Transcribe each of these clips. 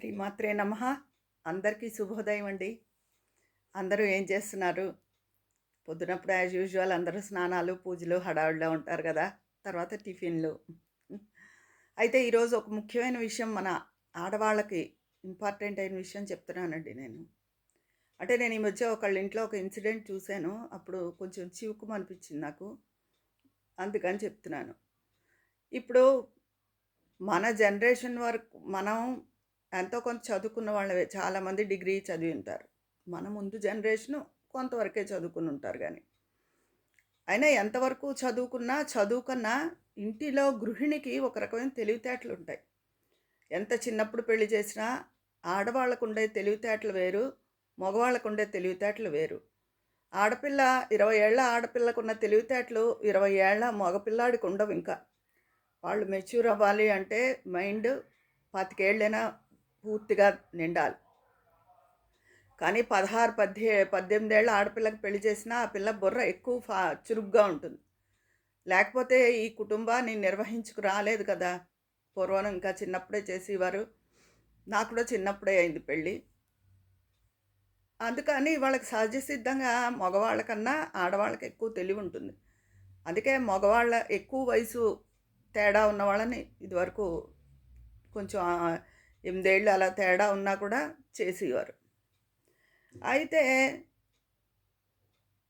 శ్రీమాత్రే నమ. అందరికీ శుభోదయం అండి. అందరూ ఏం చేస్తున్నారు? పొద్దునప్పుడు యాజ్ యూజువల్ అందరూ స్నానాలు పూజలు హడావుడిలో ఉంటారు కదా. తర్వాత టిఫిన్లు. అయితే ఈరోజు ఒక ముఖ్యమైన విషయం మన ఆడవాళ్ళకి ఇంపార్టెంట్ అయిన విషయం చెప్తున్నానండి నేను. అంటే నేను ఈ మధ్య ఒకళ్ళ ఇంట్లో ఒక ఇన్సిడెంట్ చూశాను. అప్పుడు కొంచెం చివుకుమ అనిపించింది నాకు. అందుకని చెప్తున్నాను. ఇప్పుడు మన జనరేషన్ వరకు మనం ఎంతో కొంత చదువుకున్న వాళ్ళవే. చాలామంది డిగ్రీ చదివి ఉంటారు. మన ముందు జనరేషను కొంతవరకే చదువుకుని ఉంటారు కానీ అయినా ఎంతవరకు చదువుకున్నా చదువుకున్నా ఇంటిలో గృహిణికి ఒక రకమైన తెలివితేటలు ఉంటాయి. ఎంత చిన్నప్పుడు పెళ్ళి చేసినా ఆడవాళ్ళకు ఉండే తెలివితేటలు వేరు మగవాళ్ళకు ఉండే తెలివితేటలు వేరు. ఆడపిల్ల ఇరవై ఏళ్ళ ఆడపిల్లకున్న తెలివితేటలు ఇరవై ఏళ్ళ మగపిల్లాడికి ఉండవు ఇంకా. వాళ్ళు మెచ్యూర్ అవ్వాలి అంటే మైండ్ పాతికేళ్ళైనా పూర్తిగా నిండాలి. కానీ పదహారు పద్దె పద్దెనిమిదేళ్ళ ఆడపిల్లకి పెళ్ళి చేసినా ఆ పిల్ల బుర్ర ఎక్కువ ఫా చురుగ్గా ఉంటుంది. లేకపోతే ఈ కుటుంబాన్ని నిర్వహించుకు రాలేదు కదా. పూర్వం ఇంకా చిన్నప్పుడే చేసేవారు. నాకు కూడా చిన్నప్పుడే అయింది పెళ్ళి. అందుకని వాళ్ళకి సహజ సిద్ధంగా మగవాళ్ళకన్నా ఆడవాళ్ళకి ఎక్కువ తెలివి ఉంటుంది. అందుకే మగవాళ్ళ ఎక్కువ వయసు తేడా ఉన్న వాళ్ళని ఇదివరకు కొంచెం ఎనిమిదేళ్ళు అలా తేడా ఉన్నా కూడా చేసేవారు. అయితే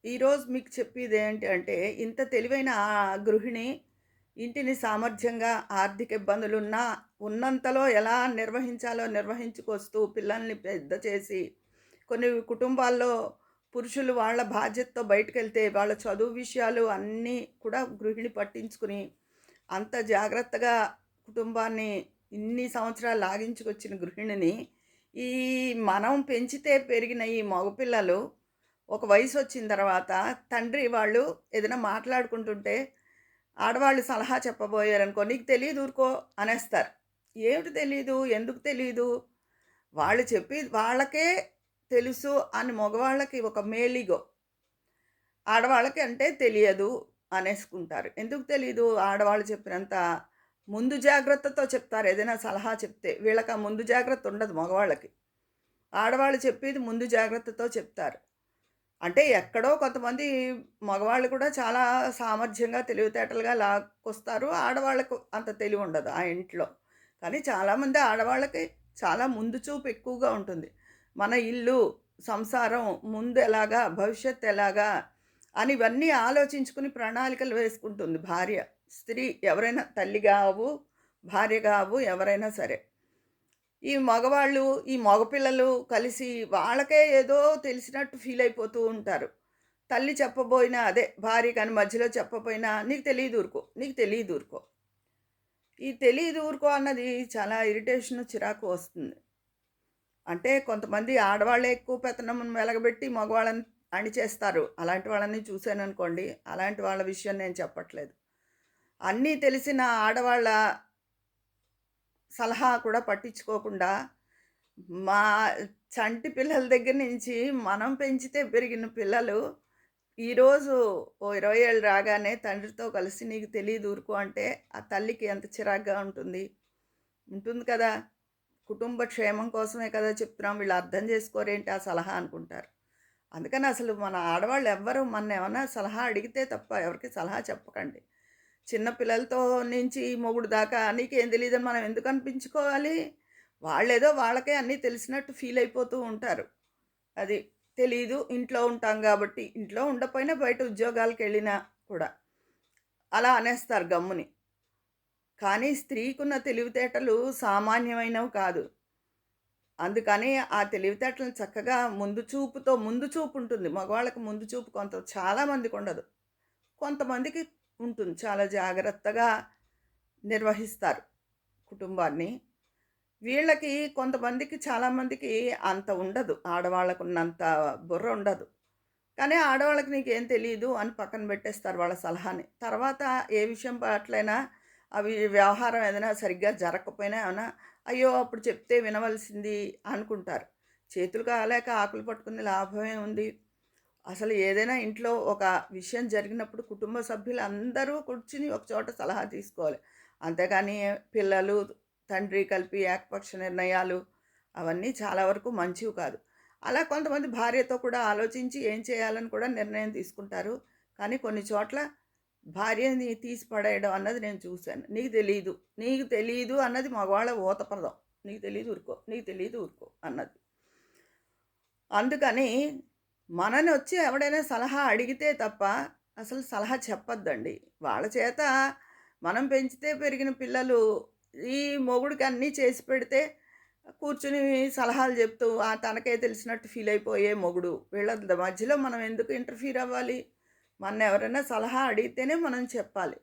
ఈరోజు మీకు చెప్పేది ఏంటి అంటే ఇంత తెలివైన ఆ గృహిణి ఇంటిని సామర్థ్యంగా ఆర్థిక ఇబ్బందులున్నా ఉన్నంతలో ఎలా నిర్వహించాలో నిర్వహించుకొస్తూ పిల్లల్ని పెద్ద చేసి కొన్ని కుటుంబాల్లో పురుషులు వాళ్ళ బాధ్యతతో బయటకు వెళ్తే వాళ్ళ చదువు విషయాలు అన్నీ కూడా గృహిణి పట్టించుకుని అంత జాగ్రత్తగా కుటుంబాన్ని ఇన్ని సంవత్సరాలు లాగించుకొచ్చిన గృహిణిని ఈ మనం పెంచితే పెరిగిన ఈ మగపిల్లలు ఒక వయసు వచ్చిన తర్వాత తండ్రి వాళ్ళు ఏదైనా మాట్లాడుకుంటుంటే ఆడవాళ్ళు సలహా చెప్పబోయారనుకో నీకు తెలియదు ఊరుకో అనేస్తారు. ఏమిటి తెలియదు ఎందుకు తెలియదు వాళ్ళు చెప్పి వాళ్ళకే తెలుసు అని మగవాళ్ళకి ఒక మేలిగో ఆడవాళ్ళకి అంటే తెలియదు అనేసుకుంటారు. ఎందుకు తెలియదు ఆడవాళ్ళు చెప్పినంత ముందు జాగ్రత్తతో చెప్తారు. ఏదైనా సలహా చెప్తే వీళ్ళకి ఆ ముందు జాగ్రత్త ఉండదు మగవాళ్ళకి. ఆడవాళ్ళు చెప్పేది ముందు జాగ్రత్తతో చెప్తారు. అంటే ఎక్కడో కొంతమంది మగవాళ్ళు కూడా చాలా సామర్థ్యంగా తెలివితేటలుగా లాక్కొస్తారు. ఆడవాళ్ళకు అంత తెలివి ఉండదు ఆ ఇంట్లో. కానీ చాలామంది ఆడవాళ్ళకి చాలా ముందు చూపు ఎక్కువగా ఉంటుంది. మన ఇల్లు సంసారం ముందు ఎలాగా భవిష్యత్ ఎలాగా అని ఇవన్నీ ఆలోచించుకుని ప్రణాళికలు వేసుకుంటుంది భార్య. స్త్రీ ఎవరైనా తల్లి కావు భార్య కావు ఎవరైనా సరే. ఈ మగవాళ్ళు ఈ మగపిల్లలు కలిసి వాళ్ళకే ఏదో తెలిసినట్టు ఫీల్ అయిపోతూ ఉంటారు. తల్లి చెప్పబోయినా అదే భార్య కానీ మధ్యలో చెప్పబోయినా నీకు తెలియదు ఊరుకో నీకు తెలియదు ఊరుకో. ఈ తెలియదు ఊరుకో అన్నది చాలా ఇరిటేషన్ చిరాకు వస్తుంది. అంటే కొంతమంది ఆడవాళ్ళే ఎక్కువ పెత్తనం వెలగబెట్టి మగవాళ్ళని అణిచేస్తారు. అలాంటి వాళ్ళని చూశాను అనుకోండి అలాంటి వాళ్ళ విషయం నేను చెప్పట్లేదు. అన్నీ తెలిసిన ఆడవాళ్ళ సలహా కూడా పట్టించుకోకుండా మా చంటి పిల్లల దగ్గర నుంచి మనం పెంచితే పెరిగిన పిల్లలు ఈరోజు ఓ ఇరవై ఏళ్ళు రాగానే తండ్రితో కలిసి నీకు తెలియదు ఊరుకో అంటే ఆ తల్లికి ఎంత చిరాగ్గా ఉంటుంది. ఉంటుంది కదా. కుటుంబ క్షేమం కోసమే కదా చెప్తున్నాం. వీళ్ళు అర్థం చేసుకోరేంటి ఆ సలహా అనుకుంటారు. అందుకని అసలు మన ఆడవాళ్ళు ఎవ్వరు మన ఏమన్నా సలహా అడిగితే తప్ప ఎవరికి సలహా చెప్పకండి. చిన్న పిల్లలతో నుంచి మొగుడు దాకా నీకేం తెలియదని మనం ఎందుకు అనిపించుకోవాలి? వాళ్ళేదో వాళ్ళకే అన్నీ తెలిసినట్టు ఫీల్ అయిపోతూ ఉంటారు. అది తెలీదు ఇంట్లో ఉంటాం కాబట్టి ఇంట్లో ఉండపోయినా బయట ఉద్యోగాలకు వెళ్ళినా కూడా అలా అనేస్తారు గమ్ముని. కానీ స్త్రీకున్న తెలివితేటలు సామాన్యమైనవి కాదు. అందుకని ఆ తెలివితేటలను చక్కగా ముందు చూపుతో ముందు చూపు ఉంటుంది. మగవాళ్ళకి ముందు చూపు కొంత చాలామందికి ఉండదు. కొంతమందికి ఉంటుంది. చాలా జాగ్రత్తగా నిర్వహిస్తారు కుటుంబాన్ని. వీళ్ళకి కొంతమందికి చాలామందికి అంత ఉండదు. ఆడవాళ్ళకు ఉన్నంత బుర్ర ఉండదు. కానీ ఆడవాళ్ళకి నీకేం తెలియదు అని పక్కన పెట్టేస్తారు వాళ్ళ సలహాని. తర్వాత ఏ విషయం పట్లైనా అవి వ్యవహారం ఏదైనా సరిగ్గా జరగకపోయినా ఏమైనా అయ్యో అప్పుడు చెప్తే వినవలసింది అనుకుంటారు. చేతులు కాలేక ఆకులు పట్టుకునే లాభమే ఉంది. అసలు ఏదైనా ఇంట్లో ఒక విషయం జరిగినప్పుడు కుటుంబ సభ్యులు అందరూ కూర్చుని ఒక చోట సలహా తీసుకోవాలి. అంతేకాని పిల్లలు తండ్రి కలిపి ఏకపక్ష నిర్ణయాలు అవన్నీ చాలా వరకు మంచివి కాదు. అలా కొంతమంది భార్యతో కూడా ఆలోచించి ఏం చేయాలని కూడా నిర్ణయం తీసుకుంటారు. కానీ కొన్ని చోట్ల భార్యని తీసి పడేయడం అన్నది నేను చూశాను. నీకు తెలియదు నీకు తెలియదు అన్నది మగవాళ్ళ ఊతప్రదం. నీకు తెలియదు ఊరుకో నీకు తెలియదు ఊరుకో అన్నది. అందుకని మనని వచ్చి ఎవడైనా సలహా అడిగితే తప్ప అసలు సలహా చెప్పొద్దండి. వాళ్ళ చేత మనం పెంచితే పెరిగిన పిల్లలు ఈ మొగుడికి అన్నీ చేసి పెడితే కూర్చుని సలహాలు చెప్తూ ఆ తనకే తెలిసినట్టు ఫీల్ అయిపోయే మొగుడు. వీళ్ళ మధ్యలో మనం ఎందుకు ఇంటర్ఫీర్ అవ్వాలి? మన ఎవరైనా సలహా అడిగితేనే మనం చెప్పాలి.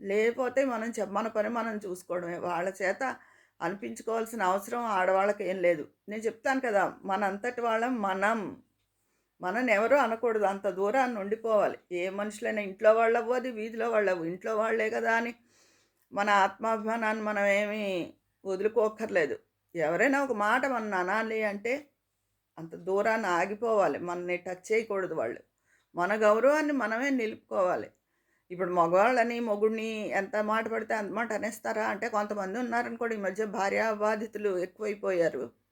లేకపోతే మనం చెప్ మన పని మనం చూసుకోవడమే. వాళ్ళ చేత అనిపించుకోవాల్సిన అవసరం ఆడవాళ్ళకి ఏం లేదు. నేను చెప్తాను కదా మనంతటి వాళ్ళం మనం మనని ఎవరూ అనకూడదు. అంత దూరాన్ని ఉండిపోవాలి. ఏ మనుషులైనా ఇంట్లో వాళ్ళు అవ్వదు వీధిలో వాళ్ళు అవ్వు ఇంట్లో వాళ్ళే కదా అని మన ఆత్మాభిమానాన్ని మనం ఏమీ వదులుకోక్కర్లేదు. ఎవరైనా ఒక మాట మన అనాలి అంటే అంత దూరాన్ని ఆగిపోవాలి. మనని టచ్ చేయకూడదు వాళ్ళు. మన గౌరవాన్ని మనమే నిలుపుకోవాలి. ఇప్పుడు మగవాళ్ళని మొగుడిని ఎంత మాట పడితే అంత మాట అనేస్తారా? అంటే కొంతమంది ఉన్నారనుకోండి ఈ మధ్య భార్యా బాధితులు ఎక్కువైపోయారు.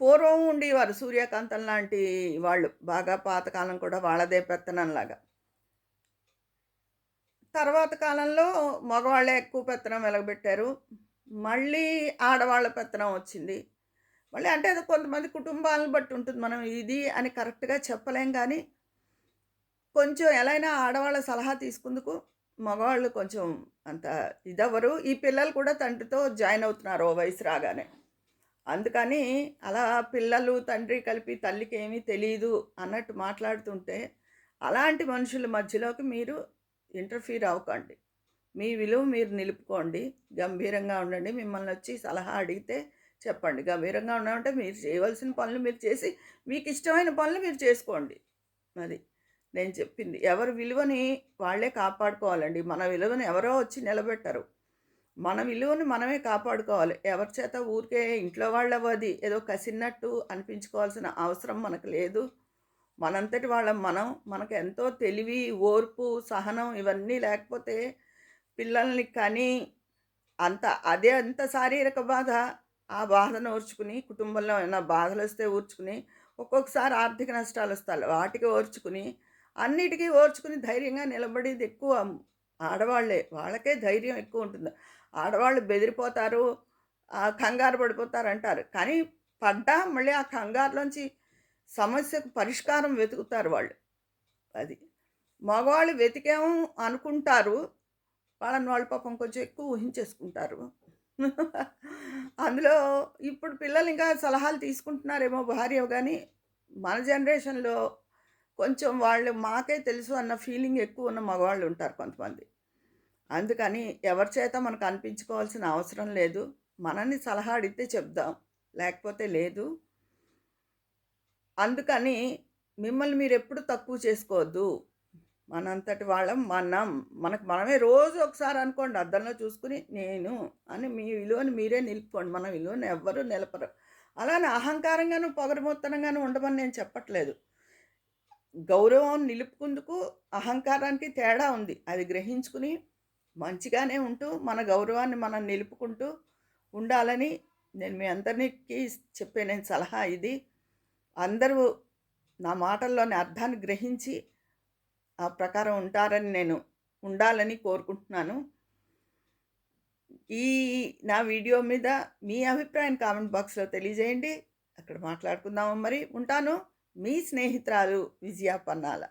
పూర్వం ఉండేవారు సూర్యకాంతం లాంటి వాళ్ళు. బాగా పాతకాలం కూడా వాళ్ళదే పెత్తనంలాగా తర్వాత కాలంలో మగవాళ్ళే ఎక్కువ పెత్తనం వెలగబెట్టారు. మళ్ళీ ఆడవాళ్ళ పెత్తనం వచ్చింది. మళ్ళీ అంటే అది కొంతమంది కుటుంబాలను బట్టి ఉంటుంది. మనం ఇది అని కరెక్ట్గా చెప్పలేం కానీ కొంచెం ఎలా అయినా ఆడవాళ్ళ సలహా తీసుకుందుకు మగవాళ్ళు కొంచెం అంత ఇదవ్వరు. ఈ పిల్లలు కూడా తండ్రితో జాయిన్ అవుతున్నారు ఓ వయసు రాగానే. అందుకని అలా పిల్లలు తండ్రి కలిపి తల్లికి ఏమీ తెలియదు అన్నట్టు మాట్లాడుతుంటే అలాంటి మనుషుల మధ్యలోకి మీరు ఇంటర్ఫీర్ అవ్వకండి. మీ విలువ మీరు నిలుపుకోండి. గంభీరంగా ఉండండి. మిమ్మల్ని వచ్చి సలహా అడిగితే చెప్పండి. గంభీరంగా ఉన్నామంటే మీరు చేయవలసిన పనులు మీరు చేసి మీకు ఇష్టమైన పనులు మీరు చేసుకోండి. అది నేను చెప్పింది ఎవరి విలువని వాళ్ళే కాపాడుకోవాలండి. మన విలువని ఎవరో వచ్చి నిలబెట్టరు. మన విలువను మనమే కాపాడుకోవాలి. ఎవరి చేత ఊరికే ఇంట్లో వాళ్ళవది ఏదో కసినట్టు అనిపించుకోవాల్సిన అవసరం మనకు లేదు. మనంతటి వాళ్ళం మనం. మనకు ఎంతో తెలివి ఓర్పు సహనం ఇవన్నీ లేకపోతే పిల్లల్ని కానీ అంత అదే అంత శారీరక బాధ ఆ బాధను ఓర్చుకుని కుటుంబంలో ఏమైనా బాధలు వస్తే ఓర్చుకుని ఒక్కొక్కసారి ఆర్థిక నష్టాలు వస్తాయి. వాటికి ఓర్చుకుని అన్నిటికీ ఓర్చుకుని ధైర్యంగా నిలబడేది ఎక్కువ ఆడవాళ్ళే. వాళ్ళకే ధైర్యం ఎక్కువ ఉంటుంది. ఆడవాళ్ళు బెదిరిపోతారు కంగారు పడిపోతారు అంటారు కానీ పడ్డా మళ్ళీ ఆ కంగారులోంచి సమస్యకు పరిష్కారం వెతుకుతారు వాళ్ళు. అది మగవాళ్ళు వెతికాము అనుకుంటారు. వాళ్ళని వాళ్ళ పాపం కొంచెం ఎక్కువ ఊహించేసుకుంటారు. అందులో ఇప్పుడు పిల్లలు ఇంకా సలహాలు తీసుకుంటున్నారేమో భార్య కానీ మన జనరేషన్లో కొంచెం వాళ్ళు మాకే తెలుసు అన్న ఫీలింగ్ ఎక్కువ ఉన్న మగవాళ్ళు ఉంటారు కొంతమంది. అందుకని ఎవరి చేత మనకు అనిపించుకోవాల్సిన అవసరం లేదు. మనల్ని సలహా అడిగితే చెప్దాం లేకపోతే లేదు. అందుకని మిమ్మల్ని మీరు ఎప్పుడు తక్కువ చేసుకోవద్దు. మనంతటి వాళ్ళం మనం మనకు మనమే రోజు ఒకసారి అనుకోండి అద్దంలో చూసుకుని నేను అని మీ విలువని మీరే నిలుపుకోండి. మన విలువని ఎవ్వరూ నిలపరు. అలానే అహంకారంగాను పొగరమొత్తనంగాను ఉండమని నేను చెప్పట్లేదు. గౌరవం నిలుపుకుందుకు అహంకారానికి తేడా ఉంది. అది గ్రహించుకుని మంచిగానే ఉంటూ మన గౌరవాన్ని మనం నిలుపుకుంటూ ఉండాలని నేను మీ అందరికీ చెప్పే నేను సలహా ఇది. అందరూ నా మాటల్లోని అర్థాన్ని గ్రహించి ఆ ప్రకారం ఉంటారని నేను ఉండాలని కోరుకుంటున్నాను. ఈ నా వీడియో మీద మీ అభిప్రాయం కామెంట్ బాక్స్లో తెలియజేయండి. అక్కడ మాట్లాడుకుందాము మరి. ఉంటాను. మీ స్నేహితురాలు విజయ పన్నాల.